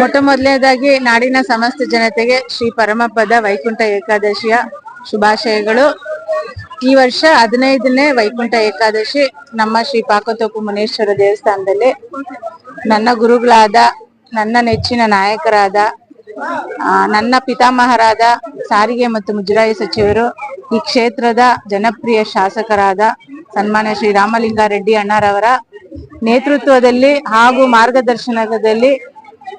ಮೊಟ್ಟ ಮೊದಲನೇದಾಗಿ ನಾಡಿನ ಸಮಸ್ತ ಜನತೆಗೆ ಶ್ರೀ ಪರಮಪದ ವೈಕುಂಠ ಏಕಾದಶಿಯ ಶುಭಾಶಯಗಳು. ಈ ವರ್ಷ ಹದಿನೈದನೇ ವೈಕುಂಠ ಏಕಾದಶಿ ನಮ್ಮ ಶ್ರೀ ಪಾಕತೋಪು ಮುನೇಶ್ವರ ದೇವಸ್ಥಾನದಲ್ಲಿ. ನನ್ನ ಗುರುಗಳಾದ, ನನ್ನ ನೆಚ್ಚಿನ ನಾಯಕರಾದ ನನ್ನ ಪಿತಾಮಹರಾದ ಸಾರಿಗೆ ಮತ್ತು ಮುಜರಾಯಿ ಸಚಿವರು, ಈ ಕ್ಷೇತ್ರದ ಜನಪ್ರಿಯ ಶಾಸಕರಾದ ಸನ್ಮಾನ್ಯ ಶ್ರೀ ರಾಮಲಿಂಗಾರೆಡ್ಡಿ ಅಣ್ಣರವರ ನೇತೃತ್ವದಲ್ಲಿ ಹಾಗೂ ಮಾರ್ಗದರ್ಶನದಲ್ಲಿ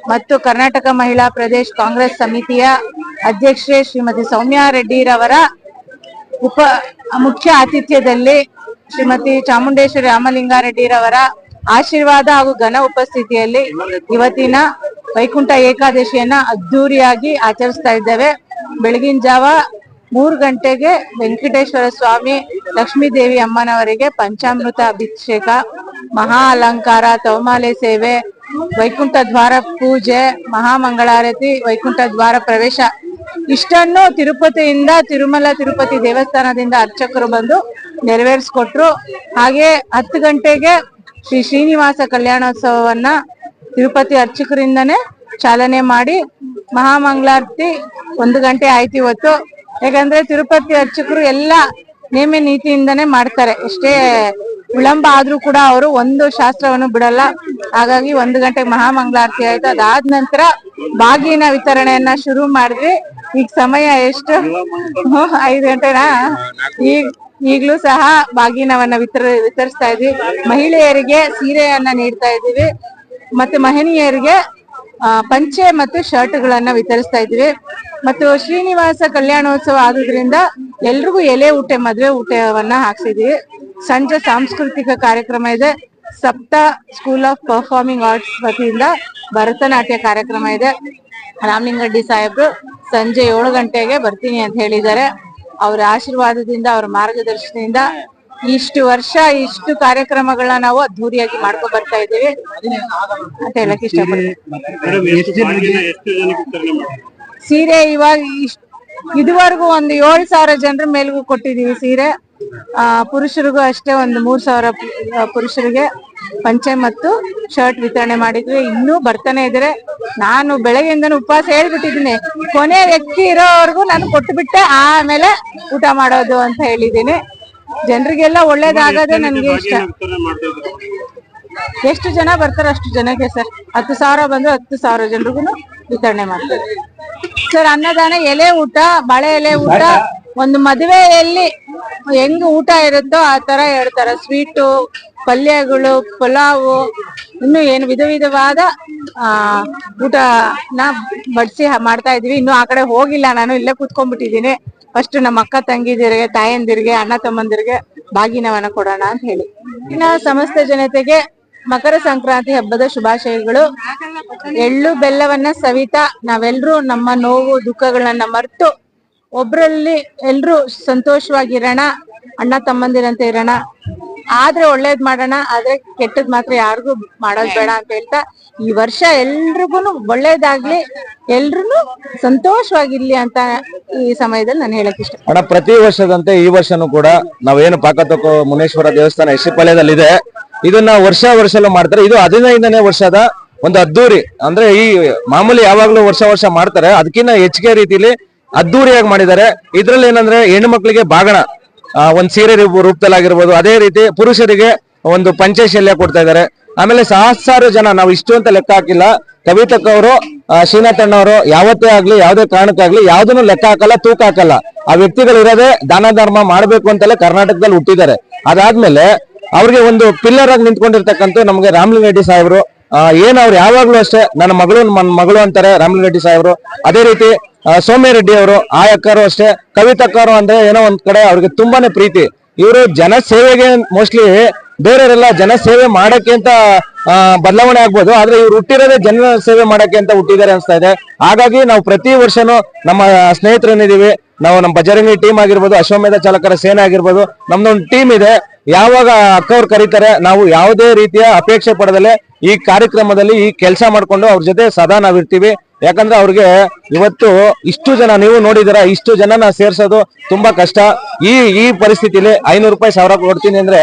ಮತ್ತು ಕರ್ನಾಟಕ ಮಹಿಳಾ ಪ್ರದೇಶ್ ಕಾಂಗ್ರೆಸ್ ಸಮಿತಿಯ ಅಧ್ಯಕ್ಷೆ ಶ್ರೀಮತಿ ಸೌಮ್ಯಾ ರೆಡ್ಡಿರವರ ಉಪ, ಮುಖ್ಯ ಆತಿಥ್ಯದಲ್ಲಿ ಶ್ರೀಮತಿ ಚಾಮುಂಡೇಶ್ವರಿ ರಾಮಲಿಂಗಾರೆಡ್ಡಿರವರ ಆಶೀರ್ವಾದ ಹಾಗೂ ಘನ ಉಪಸ್ಥಿತಿಯಲ್ಲಿ ಇವತ್ತಿನ ವೈಕುಂಠ ಏಕಾದಶಿಯನ್ನ ಅದ್ದೂರಿಯಾಗಿ ಆಚರಿಸ್ತಾ ಇದ್ದೇವೆ. ಬೆಳಗಿನ ಜಾವ ಮೂರು ಗಂಟೆಗೆ ವೆಂಕಟೇಶ್ವರ ಸ್ವಾಮಿ ಲಕ್ಷ್ಮೀ ದೇವಿ ಅಮ್ಮನವರಿಗೆ ಪಂಚಾಮೃತ ಅಭಿಷೇಕ, ಮಹಾ ಅಲಂಕಾರ, ತವಮಾಲೆ ಸೇವೆ ವೈಕುಂಠ ದ್ವಾರ ಪೂಜೆ, ಮಹಾಮಂಗಳಾರತಿ, ವೈಕುಂಠ ದ್ವಾರ ಪ್ರವೇಶ. ಇಷ್ಟನ್ನು ತಿರುಪತಿಯಿಂದ ತಿರುಮಲ, ತಿರುಪತಿ ದೇವಸ್ಥಾನದಿಂದ ಅರ್ಚಕರು ಬಂದು ನೆರವೇರಿಸ್ಕೊಟ್ರು. ಹಾಗೆ ಹತ್ತು ಗಂಟೆಗೆ ಶ್ರೀ ಶ್ರೀನಿವಾಸ ಕಲ್ಯಾಣೋತ್ಸವವನ್ನ ತಿರುಪತಿ ಅರ್ಚಕರಿಂದನೇ ಚಾಲನೆ ಮಾಡಿ ಮಹಾಮಂಗಳಾರತಿ ಒಂದು ಗಂಟೆ ಆಯ್ತು ಇವತ್ತು. ಯಾಕಂದ್ರೆ ತಿರುಪತಿ ಅರ್ಚಕರು ಎಲ್ಲ ನೇಮ ನೀತಿಯಿಂದನೇ ಮಾಡ್ತಾರೆ. ಎಷ್ಟೇ ವಿಳಂಬ ಆದ್ರೂ ಕೂಡ ಅವರು ಒಂದು ಶಾಸ್ತ್ರವನ್ನು ಬಿಡಲ್ಲ. ಹಾಗಾಗಿ ಒಂದು ಗಂಟೆಗೆ ಮಹಾಮಂಗಳಾರತಿ ಆಯ್ತು. ಅದಾದ ನಂತರ ಬಾಗಿನ ವಿತರಣೆಯನ್ನ ಶುರು ಮಾಡಿದ್ವಿ. ಈಗ ಸಮಯ ಎಷ್ಟು? ಐದು ಗಂಟೆನಾ? ಈಗ ಈಗ್ಲೂ ಸಹ ಬಾಗಿನವನ್ನ ವಿತರ, ವಿತರಿಸ್ತಾ ಇದ್ವಿ. ಮಹಿಳೆಯರಿಗೆ ಸೀರೆಯನ್ನ ನೀಡ್ತಾ ಇದೀವಿ ಮತ್ತೆ ಮಹನೀಯರಿಗೆ ಪಂಚೆ ಮತ್ತು ಶರ್ಟ್ ಗಳನ್ನ ವಿತರಿಸ್ತಾ ಇದ್ವಿ ಮತ್ತು ಶ್ರೀನಿವಾಸ ಕಲ್ಯಾಣೋತ್ಸವ ಆದುದ್ರಿಂದ ಎಲ್ರಿಗೂ ಎಲೆ ಊಟ, ಮದ್ವೆ ಊಟವನ್ನ ಹಾಕ್ಸಿದ್ವಿ ಸಂಜೆ ಸಾಂಸ್ಕೃತಿಕ ಕಾರ್ಯಕ್ರಮ ಇದೆ. ಸಪ್ತ ಸ್ಕೂಲ್ ಆಫ್ ಪರ್ಫಾರ್ಮಿಂಗ್ ಆರ್ಟ್ಸ್ ವತಿಯಿಂದ ಭರತನಾಟ್ಯ ಕಾರ್ಯಕ್ರಮ ಇದೆ. ರಾಮಲಿಂಗಡ್ಡಿ ಸಾಹೇಬ್ರು ಸಂಜೆ ಏಳು ಗಂಟೆಗೆ ಬರ್ತೀನಿ ಅಂತ ಹೇಳಿದ್ದಾರೆ. ಅವರ ಆಶೀರ್ವಾದದಿಂದ ಅವರ ಮಾರ್ಗದರ್ಶನದಿಂದ ಇಷ್ಟು ವರ್ಷ ಇಷ್ಟು ಕಾರ್ಯಕ್ರಮಗಳನ್ನ ನಾವು ಅದ್ದೂರಿಯಾಗಿ ಮಾಡ್ಕೊ ಬರ್ತಾ ಇದ್ದೀವಿ. ಅಂತ ಹೇಳಕ್ ಇಷ್ಟಪಡ್ತೀನಿ. ಮಾಡಿ ಸೀರೆ ಇವಾಗ ಇದುವರೆಗೂ ಒಂದು ಏಳು ಸಾವಿರ ಜನರ ಮೇಲ್ಗೂ ಕೊಟ್ಟಿದೀವಿ ಸೀರೆ. ಆ ಪುರುಷರಿಗೂ ಅಷ್ಟೇ ಒಂದು ಮೂರ್ ಸಾವಿರ ಪುರುಷರಿಗೆ. ಪಂಚೆ ಮತ್ತು ಶರ್ಟ್ ವಿತರಣೆ ಮಾಡಿದ್ವಿ. ಇನ್ನೂ ಬರ್ತಾನೆ ಇದ್ರೆ ನಾನು ಬೆಳಗ್ಗೆಯಿಂದನೂ ಉಪವಾಸ ಹೇಳ್ಬಿಟ್ಟಿದ್ದೀನಿ. ಕೊನೆ ವ್ಯಕ್ತಿ ಇರೋವರೆಗೂ ನಾನು ಕೊಟ್ಟು ಬಿಟ್ಟೆ. ಆಮೇಲೆ ಊಟ ಮಾಡೋದು ಅಂತ ಹೇಳಿದ್ದೀನಿ. ಜನರಿಗೆಲ್ಲ ಒಳ್ಳೇದಾಗೋದೇ ನನ್ಗೆ ಇಷ್ಟ. ಎಷ್ಟು ಜನ ಬರ್ತಾರೆ ಅಷ್ಟು ಜನಕ್ಕೆ ಸರ್. ಹತ್ತು ಸಾವಿರ ಬಂದ್ರೆ ಹತ್ತು ಸಾವಿರ ಜನರಿಗೂ ವಿತರಣೆ ಮಾಡ್ತಾರೆ. ಸರ್ ಅನ್ನದಾನ ಎಲೆ ಊಟ ಬಾಳೆ ಎಲೆ ಊಟ ಒಂದು ಮದುವೆಯಲ್ಲಿ ಹೆಂಗ್ ಊಟ ಇರುತ್ತೋ ಆ ತರ ಹೇಳ್ತಾರೆ. ಸ್ವೀಟು, ಪಲ್ಯಗಳು, ಪಲಾವು, ಇನ್ನು ಏನು ವಿಧ ವಿಧವಾದ, ಆ, ಊಟನ ಬಡಿಸಿ ಮಾಡ್ತಾ ಇದೀವಿ ಇನ್ನು ಆ ಕಡೆ ಹೋಗಿಲ್ಲ. ನಾನು ಇಲ್ಲೇ ಕುತ್ಕೊಂಡ್ಬಿಟ್ಟಿದ್ದೀನಿ. ಫಸ್ಟ್ ನಮ್ಮ ಅಕ್ಕ ತಂಗಿದಿರಿಗೆ, ತಾಯಂದಿರಿಗೆ, ಅಣ್ಣ ತಮ್ಮಂದಿರಿಗೆ ಬಾಗಿನವನ್ನ ಕೊಡೋಣ ಅಂತ ಹೇಳಿ. ಇನ್ನ ಸಮಸ್ತ ಜನತೆಗೆ ಮಕರ ಸಂಕ್ರಾಂತಿ ಹಬ್ಬದ ಶುಭಾಶಯಗಳು. ಎಳ್ಳು, ಬೆಲ್ಲವನ್ನ ಸವಿತಾ ನಾವೆಲ್ಲರೂ ನಮ್ಮ ನೋವು, ದುಃಖಗಳನ್ನ ಮರೆತು ಒಬ್ರಲ್ಲಿ ಎಲ್ರೂ ಸಂತೋಷವಾಗಿರೋಣ, ಅಣ್ಣ ತಮ್ಮಂದಿರಂತೆ ಇರೋಣ. ಆದ್ರೆ ಒಳ್ಳೇದ್ ಮಾಡೋಣ, ಆದ್ರೆ ಕೆಟ್ಟದ್ ಮಾತ್ರ ಯಾರಿಗೂ ಮಾಡೋದ್ ಬೇಡ ಅಂತ ಹೇಳ್ತಾ, ಈ ವರ್ಷ ಎಲ್ರಿಗೂ ಒಳ್ಳೇದಾಗ್ಲಿ ಎಲ್ರು ಸಂತೋಷವಾಗಿರ್ಲಿ ಅಂತ ಈ ಸಮಯದಲ್ಲಿ ನಾನು ಹೇಳಕ್ ಇಷ್ಟ. ಅಣ್ಣ, ಪ್ರತಿ ವರ್ಷದಂತೆ ಈ ವರ್ಷನೂ ಕೂಡ ನಾವೇನು ಪಾಕತೊಕ್ಕು ಮುನೇಶ್ವರ ದೇವಸ್ಥಾನ ಎಸ್ಸಿಪಾಳ್ಯದಲ್ಲಿದೆ ಇದನ್ನ ವರ್ಷ ವರ್ಷಲು ಮಾಡ್ತಾರೆ. ಇದು ಹದಿನೈದನೇ ವರ್ಷದ ಒಂದು ಅದ್ದೂರಿ ಅಂದ್ರೆ ಈ ಮಾಮೂಲಿ ಯಾವಾಗ್ಲೂ ವರ್ಷ ವರ್ಷ ಮಾಡ್ತಾರೆ. ಅದಕ್ಕಿಂತ ಹೆಚ್ಚಿಗೆ ರೀತಿಲಿ ಅದ್ದೂರಿಯಾಗಿ ಮಾಡಿದ್ದಾರೆ. ಇದ್ರಲ್ಲಿ ಏನಂದ್ರೆ ಹೆಣ್ಣು ಮಕ್ಕಳಿಗೆ ಬಾಗಣ ಒಂದು ಸೀರೆ ರೂಪದಲ್ಲಿ ರೂಪದಲ್ಲಾಗಿರ್ಬೋದು. ಅದೇ ರೀತಿ ಪುರುಷರಿಗೆ ಒಂದು ಪಂಚಶಲ್ಯ ಕೊಡ್ತಾ ಇದ್ದಾರೆ. ಆಮೇಲೆ ಸಹಸ್ರಾರು ಜನ ನಾವು ಇಷ್ಟು ಅಂತ ಲೆಕ್ಕ ಹಾಕಿಲ್ಲ. ಕವಿತಕ್ಕ ಅವರು ಶ್ರೀನಾಥ್ ಅಣ್ಣವರು ಯಾವತ್ತೇ ಆಗ್ಲಿ ಯಾವ್ದೇ ಕಾರಣಕ್ಕಾಗ್ಲಿ ಯಾವ್ದನ್ನು ಲೆಕ್ಕ ಹಾಕಲ್ಲ ತೂಕ ಹಾಕಲ್ಲ. ಆ ವ್ಯಕ್ತಿಗಳು ಇರೋದೇ ದಾನ ಧರ್ಮ ಮಾಡ್ಬೇಕು ಅಂತಲೇ ಕರ್ನಾಟಕದಲ್ಲಿ ಹುಟ್ಟಿದ್ದಾರೆ. ಅದಾದ್ಮೇಲೆ ಅವ್ರಿಗೆ ಒಂದು ಪಿಲ್ಲರ್ ಆಗಿ ನಿಂತ್ಕೊಂಡಿರ್ತಕ್ಕಂಥ ನಮಗೆ ರಾಮಲಿಂಗರೆಡ್ಡಿ ಸಾಹೇಬರು. ಆ, ಏನ್ ಅವ್ರು ಯಾವಾಗ್ಲೂ ಅಷ್ಟೇ, ನನ್ನ ಮಗಳು ನನ್ನ ಮಗಳು ಅಂತಾರೆ ರಾಮಲಿಂಗರೆಡ್ಡಿ ಸಾಹೇಬರು. ಅದೇ ರೀತಿ ಸೋಮ್ಯ ರೆಡ್ಡಿ ಅವರು ಆ ಅಷ್ಟೇ ಕವಿತಕ್ಕರು ಅಂದ್ರೆ ಏನೋ ಒಂದ್ ಕಡೆ ಅವ್ರಿಗೆ ತುಂಬಾನೇ ಪ್ರೀತಿ. ಇವರು ಜನ ಸೇವೆಗೆ ಮೋಸ್ಟ್ಲಿ ಬೇರೆಯವರೆಲ್ಲ ಜನ ಸೇವೆ ಮಾಡಕ್ಕೆ ಅಂತ ಬದಲಾವಣೆ ಆಗ್ಬೋದು. ಆದ್ರೆ ಇವ್ರು ಹುಟ್ಟಿರೋದೇ ಜನ ಸೇವೆ ಮಾಡಕ್ಕೆ ಅಂತ ಹುಟ್ಟಿದ್ದಾರೆ ಅನ್ಸ್ತಾ ಇದೆ. ಹಾಗಾಗಿ ನಾವು ಪ್ರತಿ ವರ್ಷನೂ ನಮ್ಮ ಸ್ನೇಹಿತರೇನಿದೀವಿ ನಾವು ನಮ್ಮ ಬಜರಂಗಿ ಟೀಮ್ ಆಗಿರ್ಬೋದು, ಅಶ್ವಮೇಧ ಚಾಲಕರ ಸೇನೆ ಆಗಿರ್ಬೋದು, ನಮ್ದೊಂದು ಟೀಮ್ ಇದೆ. ಯಾವಾಗ ಅಕ್ಕವ್ರು ಕರೀತಾರೆ, ನಾವು ಯಾವುದೇ ರೀತಿಯ ಅಪೇಕ್ಷೆ ಪಡೆದಲೆ ಈ ಕಾರ್ಯಕ್ರಮದಲ್ಲಿ ಈ ಕೆಲಸ ಮಾಡ್ಕೊಂಡು ಅವ್ರ ಜೊತೆ ಸದಾ ನಾವಿರ್ತೀವಿ. ಯಾಕಂದ್ರೆ ಅವ್ರಿಗೆ ಇವತ್ತು ಇಷ್ಟು ಜನ ನೀವು ನೋಡಿದಿರ ಇಷ್ಟು ಜನನ ಸೇರ್ಸೋದು ತುಂಬಾ ಕಷ್ಟ. ಈ ಈ ಪರಿಸ್ಥಿತಿಲಿ ಐನೂರು ರೂಪಾಯಿ ಸಾವಿರ ಕೊಡ್ತೀನಿ ಅಂದ್ರೆ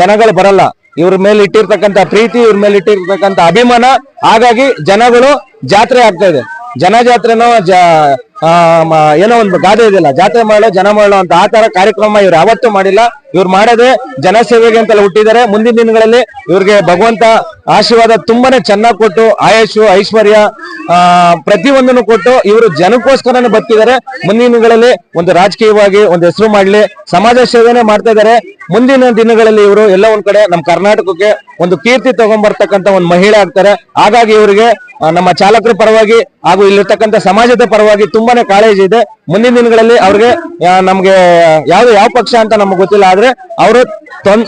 ಜನಗಳು ಬರಲ್ಲ. ಇವ್ರ ಮೇಲೆ ಇಟ್ಟಿರ್ತಕ್ಕಂತ ಪ್ರೀತಿ, ಇವ್ರ ಮೇಲೆ ಇಟ್ಟಿರ್ತಕ್ಕಂತ ಅಭಿಮಾನ. ಹಾಗಾಗಿ ಜನಗಳು ಜಾತ್ರೆ ಆಗ್ತಾ ಇದೆ. ಜನ ಜಾತ್ರೆನೋ ಏನೋ ಒಂದು ಗಾದೆ ಇದೆಯಲ್ಲ, ಜಾತ್ರೆ ಮಾಡೋ, ಜನ ಮಾಡೋ ಅಂತ ಆ ತರ ಕಾರ್ಯಕ್ರಮ ಇವ್ರು ಯಾವತ್ತೂ ಮಾಡಿಲ್ಲ. ಇವ್ರು ಮಾಡೋದೇ ಜನಸೇವೆಗೆ ಅಂತೆಲ್ಲ ಹುಟ್ಟಿದ್ದಾರೆ. ಮುಂದಿನ ದಿನಗಳಲ್ಲಿ ಇವ್ರಿಗೆ ಭಗವಂತ ಆಶೀರ್ವಾದ ತುಂಬಾನೇ ಚೆನ್ನಾಗಿ ಕೊಟ್ಟು, ಆಯಸ್ಸು, ಐಶ್ವರ್ಯ, ಆ, ಪ್ರತಿಯೊಂದನ್ನು ಕೊಟ್ಟು ಇವರು ಜನಕ್ಕೋಸ್ಕರನೇ ಬದುಕಿದ್ದಾರೆ ಮುಂದಿನ ದಿನಗಳಲ್ಲಿ ಒಂದು ರಾಜಕೀಯವಾಗಿ ಒಂದು ಹೆಸರು ಮಾಡ್ಲಿ, ಸಮಾಜ ಸೇವೆನೇ ಮಾಡ್ತಾ ಇದ್ದಾರೆ. ಮುಂದಿನ ದಿನಗಳಲ್ಲಿ ಇವರು ಎಲ್ಲ ಒಂದ್ ಕಡೆ ನಮ್ಮ ಕರ್ನಾಟಕಕ್ಕೆ ಒಂದು ಕೀರ್ತಿ ತಗೊಂಡ್ಬರ್ತಕ್ಕಂತ ಒಂದು ಮಹಿಳೆ ಆಗ್ತಾರೆ. ಹಾಗಾಗಿ ಇವರಿಗೆ ನಮ್ಮ ಚಾಲಕರ ಪರವಾಗಿ ಹಾಗೂ ಇಲ್ಲಿರ್ತಕ್ಕಂಥ ಸಮಾಜದ ಪರವಾಗಿ ತುಂಬಾನೇ ಕಾಳಜಿ ಇದೆ. ಮುಂದಿನ ದಿನಗಳಲ್ಲಿ ಅವ್ರಿಗೆ ನಮ್ಗೆ ಯಾವ್ದು ಯಾವ ಪಕ್ಷ ಅಂತ ನಮ್ಗೆ ಗೊತ್ತಿಲ್ಲ, ಆದ್ರೆ ಅವರು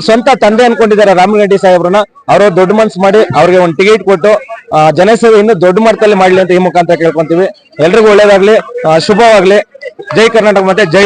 ಸ್ವಂತ ತಂದೆ ಅನ್ಕೊಂಡಿದ್ದಾರೆ ರಾಮರೆಡ್ಡಿ ಸಾಹೇಬ್ರನ್ನ. ಅವರು ದೊಡ್ಡ ಮನ್ಸು ಮಾಡಿ ಅವ್ರಿಗೆ ಒಂದು ಟಿಕೆಟ್ ಕೊಟ್ಟು ಜನಸೇವೆ ಇನ್ನು ದೊಡ್ಡ ಮಟ್ಟದಲ್ಲಿ ಮಾಡ್ಲಿ ಅಂತ ಈ ಮುಖಾಂತರ ಕೇಳ್ಕೊಂತೀವಿ. ಎಲ್ರಿಗೂ ಒಳ್ಳೇದಾಗ್ಲಿ ಶುಭವಾಗ್ಲಿ. ಜೈ ಕರ್ನಾಟಕ ಮತ್ತೆ ಜೈ